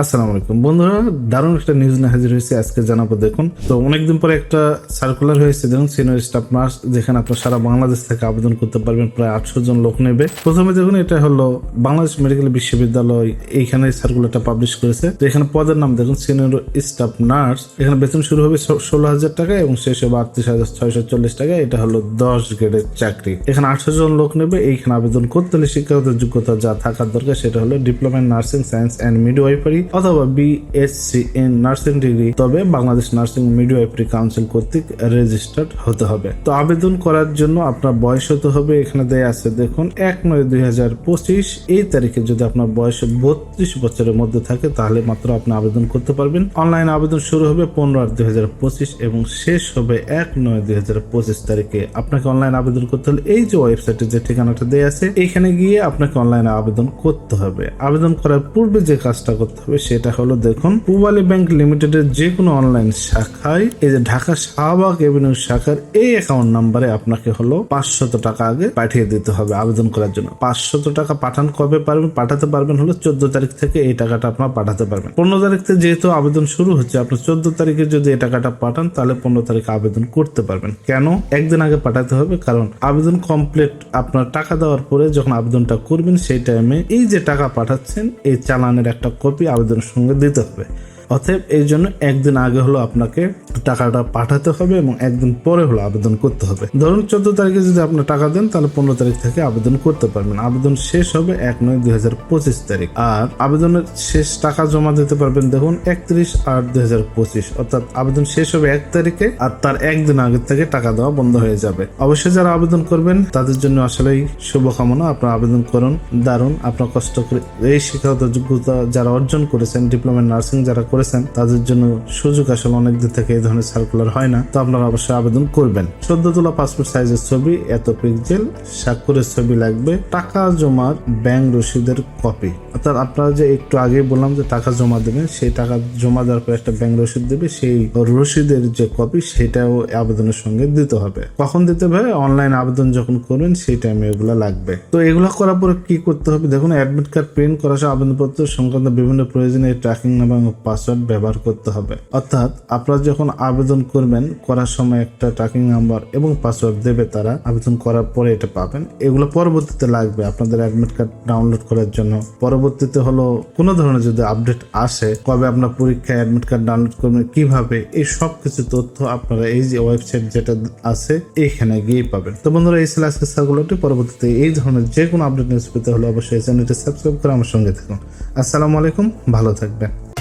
আসসালামু আলাইকুম। বন্ধুরা, দারুণ একটা নিউজ নিয়ে হাজির হয়েছে আজকে জানাব। দেখুন, তো অনেকদিন পরে একটা সার্কুলার হয়েছে। দেখুন সিনিয়র স্টাফ নার্স যেখানে আপনার সারা বাংলাদেশ থেকে আবেদন করতে পারবেন, প্রায় আটশো জন লোক নেবে। প্রথমে দেখুন, এটা হলো বাংলাদেশ মেডিকেল বিশ্ববিদ্যালয়, এইখানে সার্কুলারটা পাবলিশ করেছে। তো এখানে পদের নাম দেখুন সিনিয়র স্টাফ নার্স এখানে বেতন শুরু হবে ষোলো হাজার টাকা এবং শেষ হবে আটত্রিশ হাজার ছয়শো চল্লিশ টাকা। এটা হলো দশ গ্রেডের চাকরি। এখানে আটশো জন লোক নেবে, এইখানে আবেদন করতে হলে শিক্ষাগত যোগ্যতা যা থাকার দরকার, সেটা হলো diploma in nursing, science and midwifery. অথবা বিএসসি ইন নার্সিং ডিগ্রি তবে বাংলাদেশ নার্সিং মিডওয়াইফারি কাউন্সিল কর্তৃক রেজিস্টার্ড হতে হবে। তো আবেদন করার জন্য আপনার বয়স হতে হবে, এখানে দেয়া আছে, দেখুন, এক নয় দুই এই তারিখে যদি আপনার বয়স বত্রিশ বছরের মধ্যে থাকে, তাহলে মাত্র আপনি আবেদন করতে পারবেন। অনলাইন আবেদন শুরু হবে পনেরো আট দুই এবং শেষ হবে এক নয় দুই হাজার পঁচিশ তারিখে। আপনাকে অনলাইন আবেদন করতে হলে এই যে ওয়েবসাইটে যে ঠিকানাটা দেওয়া আছে, এখানে গিয়ে আপনাকে অনলাইনে আবেদন করতে হবে। আবেদন করার পূর্বে যে কাজটা করতে হবে সেটা হলো দেখুন, পূবালী ব্যাংক লিমিটেডের যে কোনো অনলাইন শাখায় এই যে ঢাকা শাহবাগ এভিনিউ শাখার এই অ্যাকাউন্ট নাম্বারে আপনাকে হলো পাঁচশত টাকা আগে পাঠিয়ে দিতে হবে আবেদন করার জন্য। পাঁচশত টাকা পাঠান কবে পারবেন, পাঠাতে পারবেন হলো চোদ্দ তারিখ থেকে এই টাকাটা আপনার পাঠাতে পারবেন। পনেরো তারিখ থেকে যেহেতু আবেদন শুরু হচ্ছে, আপনি চোদ্দ তারিখে যদি এই টাকাটা পাঠান তাহলে পনেরো তারিখে আবেদন করতে পারবেন। কেন? একদিন আগে পাঠাতে হবে, কারণ আবেদন কমপ্লিট আপনার টাকা দেওয়ার পরে যখন আবেদনটা করবেন, সেই টাইমে এই যে টাকা পাঠাচ্ছেন, এই চালানের একটা কপি আবেদনের সঙ্গে দিতে হবে। অতএব এই জন্য একদিন আগে হলো আপনাকে টাকাটা পাঠাতে হবে এবং একদিন পরে হলো আবেদন করতে হবে। ধরুন চোদ্দ তারিখে যদি আপনার টাকা দেন, তাহলে পনেরো তারিখ থেকে আবেদন করতে পারবেন। আবেদন শেষ হবে এক নয় দুই হাজার পঁচিশ তারিখ। আর আবেদনের শেষ টাকা জমা দিতে পারবেন, দেখুন, একত্রিশ আট দুই হাজার পঁচিশ। অর্থাৎ আবেদন শেষ হবে এক তারিখে আর তার একদিন আগে থেকে টাকা দেওয়া বন্ধ হয়ে যাবে। অবশ্যই যারা আবেদন করবেন, তাদের জন্য আসলেই শুভকামনা। আপনার আবেদন করুন, দারুণ। আপনার কষ্ট করে এই শিক্ষাগত যোগ্যতা যারা অর্জন করেছেন, ডিপ্লোমা নার্সিং যারা করেছেন, তাদের জন্য সুযোগ আসলে অনেক দিন থেকে এই ধরনের সার্কুলার হয় না। তো আপনারা অবশ্যই আবেদন করবেন। সদ্য তোলা পাসপোর্ট সাইজের ছবি, এত পিক্সেল স্বাক্ষরের ছবি লাগবে, টাকা জমার ব্যাংক রসিদের কপি অর্থাৎ আপনারা যে একটু আগে বললাম যে টাকা জমা দেবেন, সেই টাকা জমা দেওয়ার পর একটা ব্যাংক রসিদ দেবে, সেই রসিদের যে কপি সেটাও আবেদনের সঙ্গে দিতে হবে। কখন দিতে হবে? অনলাইন আবেদন যখন করবেন, সেই টাইমে এগুলো লাগবে। তো এগুলো করার পরে কি করতে হবে? দেখুন অ্যাডমিট কার্ড প্রিন্ট করা আবেদনপত্র সংক্রান্ত বিভিন্ন প্রয়োজনীয় ট্র্যাকিং এবং পাসওয়ার্ড ব্যবহার করতে হবে। অর্থাৎ আপনারা যখন আবেদন করবেন, করার সময় একটা ট্র্যাকিং নাম্বার এবং পাসওয়ার্ড দেবে তারা, আবেদন করার পরে এটা পাবেন। এগুলো পরবর্তীতে লাগবে আপনাদের অ্যাডমিট কার্ড ডাউনলোড করার জন্য। পরবর্তীতে হলো কোনো ধরনের যদি আপডেট আসে, কবে আপনার পরীক্ষায় অ্যাডমিট কার্ড ডাউনলোড করবেন, কীভাবে, এই সব কিছু তথ্য আপনারা এই যে ওয়েবসাইট যেটা আছে এখানে গিয়ে পাবেন। তো বন্ধুরা, এই ছিল আজকের পরবর্তীতে এই ধরনের যে কোনো আপডেট নিউজ পেতে হলে অবশ্যই চ্যানেলটি সাবস্ক্রাইব করে আমার সঙ্গে থাকুন। আসসালামু আলাইকুম, ভালো থাকবেন।